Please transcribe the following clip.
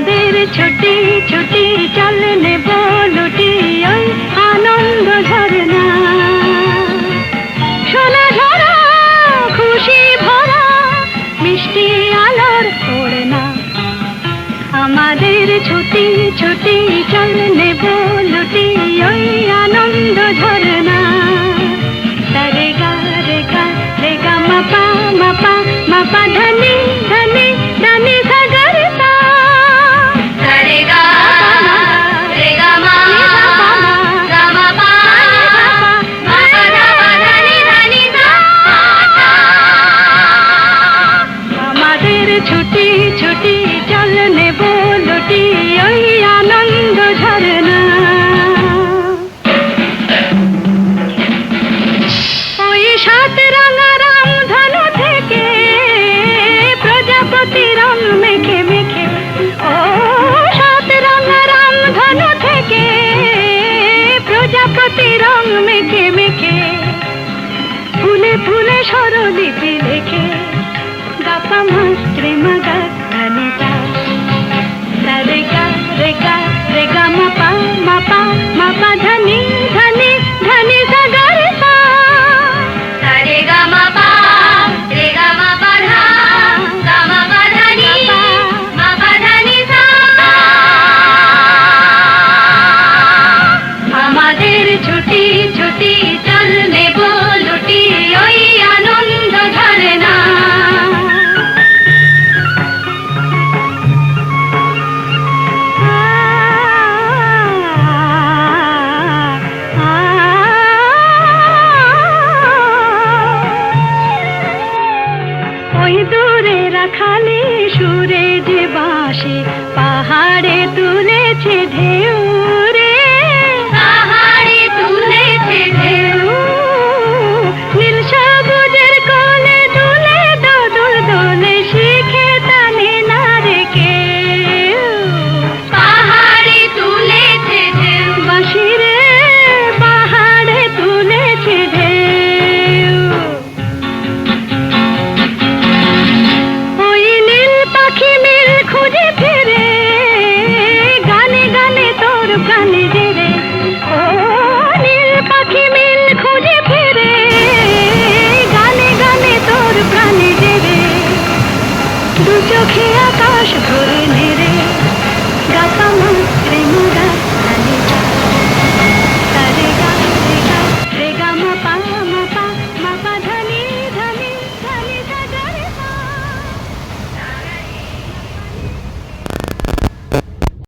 চাঁদের ছুটি ছুটি চলনে বলুটি, ওই আনন্দ ঝরনা। সোনা ঝরা, খুশি ভরা, মিষ্টি আলোর ওড়না। আমাদের ছুটি ছুটি ছুটি ছুটি, চল নেব লুটি ওই আনন্দ ঝরনা ওই সাত রাঙা রামধনু থেকে প্রজাপতি রং মেখে মেখে। ও সাত রাঙা রামধনু থেকে প্রজাপতি রং মেখে মেখে। ফুলে ফুলে স্বরলিপি লেখে। papa must remember. ওই দূরে রাখালে সুরে যে বাসে পাহাড়ে তুলেছে ঢেউ। মোর প্রাণে রে খুঁজে ফেরে। গানে গানে তোর দু চোখে আকাশ ভরে